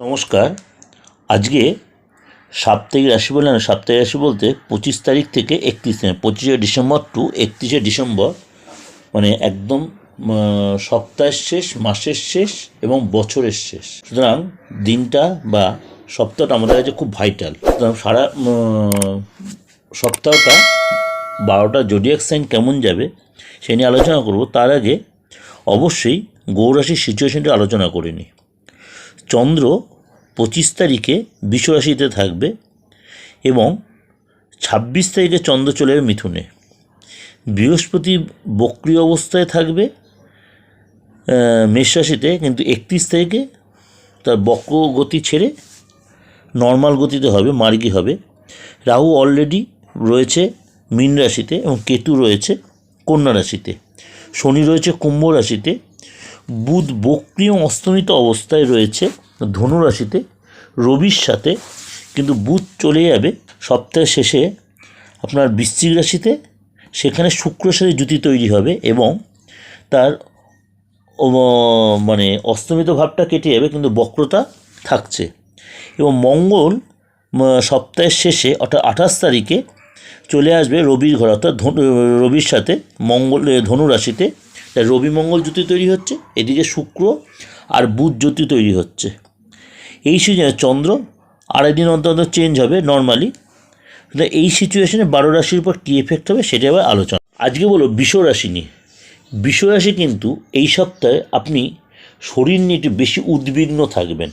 নমস্কার। আজকে সাপ্তাহিক রাশি বলে না, সাপ্তাহিক রাশি বলতে পঁচিশ তারিখ থেকে একত্রিশ তারিখ, পঁচিশে ডিসেম্বর টু একত্রিশে ডিসেম্বর মানে একদম সপ্তাহের শেষ, মাসের শেষ এবং বছরের শেষ। সুতরাং দিনটা বা সপ্তাহটা আমাদের কাছে খুব ভাইটাল সুতরাং সারা সপ্তাহটা বারোটা জোডিয়াক সাইন কেমন যাবে সে নিয়ে আলোচনা করব। তার আগে অবশ্যই গৌরাশির সিচুয়েশনটা আলোচনা করে নিই। চন্দ্র পঁচিশ তারিখে বিশ্বরাশিতে থাকবে এবং ছাব্বিশ তারিখে চন্দ্র চলে মিথুনে। বৃহস্পতি বক্রি অবস্থায় থাকবে আহ, মেষ রাশিতে কিন্তু একত্রিশ তারিখে তার বক্র গতি ছেড়ে নর্মাল গতিতে হবে মার্গী হবে। রাহু অলরেডি রয়েছে মীন রাশিতে এবং কেতু রয়েছে কন্যা রাশিতে। শনি রয়েছে কুম্ভ রাশিতে। বুধ বক্রিয় অস্তমিত অবস্থায় রয়েছে ধনুরাশিতে রবির সাথে কিন্তু বুধ চলে যাবে সপ্তাহের শেষে আপনার বৃশ্চিক রাশিতে সেখানে শুক্রের সাথে জুতি তৈরি হবে এবং তার মানে অস্তমিত ভাবটা কেটে যাবে কিন্তু বক্রতা থাকছে। এবং মঙ্গল সপ্তাহের শেষে অর্থাৎ আঠাশ তারিখে চলে আসবে রবির ঘর অর্থাৎ রবির সাথে মঙ্গল এ, ধনু রাশিতে তাই রবি মঙ্গল জ্যোতি তৈরি হচ্ছে, এদিকে শুক্র আর বুধ জ্যোতি তৈরি হচ্ছে। এই সিজনে চন্দ্র আড়াই দিন অন্তর অন্তর চেঞ্জ হবে নর্মালি এই সিচুয়েশনে বারো রাশির উপর কী এফেক্ট হবে সেটা আবার আলোচনা। আজকে বলো রাশি নিয়ে। রাশি কিন্তু এই সপ্তাহে আপনি শরীর নিয়ে একটু বেশি উদ্বিগ্ন থাকবেন।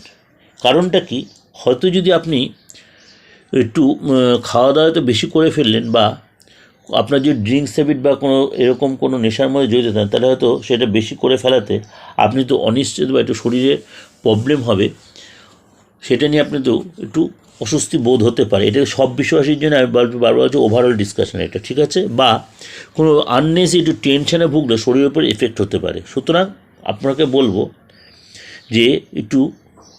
কারণটা কি? হয়তো যদি আপনি একটু খাওয়া দাওয়া তো বেশি করে ফেললেন বা আপনার যদি ড্রিঙ্কস হ্যাবিট বা কোনো এরকম কোনো নেশার মধ্যে জড়িত থাকেন, তাহলে হয়তো সেটা বেশি করে ফেলাতে আপনি তো অনিশ্চিত বা একটু শরীরে প্রবলেম হবে। সেটা নিয়ে আপনি তো একটু অস্বস্তি বোধ হতে পারে। এটা সব বিষয়বাসীর জন্য আমি বারবার হচ্ছে ওভারঅল ডিসকাশন এটা, ঠিক আছে? বা কোনো আননেসি একটু টেনশনে ভুগলে শরীরের উপর এফেক্ট হতে পারে। সুতরাং আপনাকে বলব যে একটু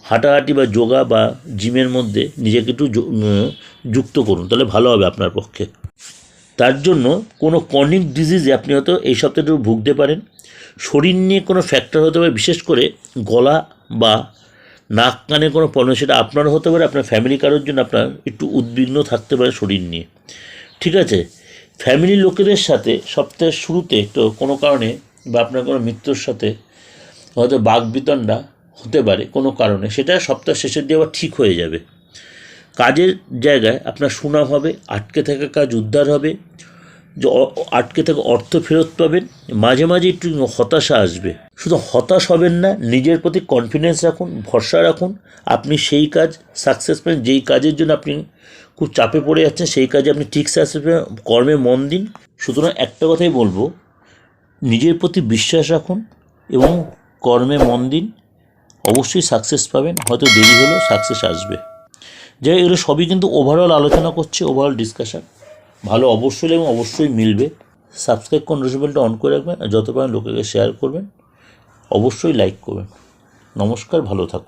হাঁটাহাঁটি বা যোগা বা জিমের মধ্যে নিজেকে একটু যুক্ত করুন, তাহলে ভালো হবে আপনার পক্ষে। তার জন্য কোনো কনিক ডিজিজে আপনি হয়তো এই সপ্তাহটা ভুগতে পারেন। শরীর নিয়ে কোনো ফ্যাক্টর হতে পারে, বিশেষ করে গলা বা নাক কানে কোনো প্রবলেম সেটা আপনারও হতে পারে, আপনার ফ্যামিলি কারোর জন্য আপনার একটু উদ্বিগ্ন থাকতে পারে শরীর নিয়ে। ঠিক আছে? ফ্যামিলির লোকেদের সাথে সপ্তাহের শুরুতে তো কোনো কারণে বা আপনার কোনো মিত্রর সাথে হয়তো বাঘ বিতণ্ডা হতে পারে কোনো কারণে, সেটা সপ্তাহ শেষের দিয়ে আবার ঠিক হয়ে যাবে। কাজের জায়গায় আপনার সুনাম হবে, আটকে থাকা কাজ উদ্ধার হবে আটকে থাকা অর্থ ফেরত পাবেন। মাঝে মাঝে একটু হতাশা আসবে। শুধু হতাশ হবেন না, নিজের প্রতি কনফিডেন্স রাখুন, ভরসা রাখুন। আপনি সেই কাজ সাকসেস পাবেন, যেই কাজের জন্য আপনি খুব চাপে পড়ে যাচ্ছেন, সেই কাজে আপনি ঠিক সাকসেস পাবেন। কর্মে মন দিন। সুতরাং একটা কথাই বলব, নিজের প্রতি বিশ্বাস রাখুন এবং কর্মে মন দিন। অবশ্যই সাকসেস পাবেন, হয়তো দেরি হলেও সাকসেস আসবে। হোক, এগুলো সবই কিন্তু ওভারঅল আলোচনা করছে ওভারঅল ডিসকাশান ভালো অবশ্যই এবং অবশ্যই মিলবে। সাবস্ক্রাইব করুন রসিবেলটা অন করে রাখবেন আর যত পারেন লোকেকে শেয়ার করবেন। অবশ্যই লাইক করবেন। নমস্কার ভালো থাকুন।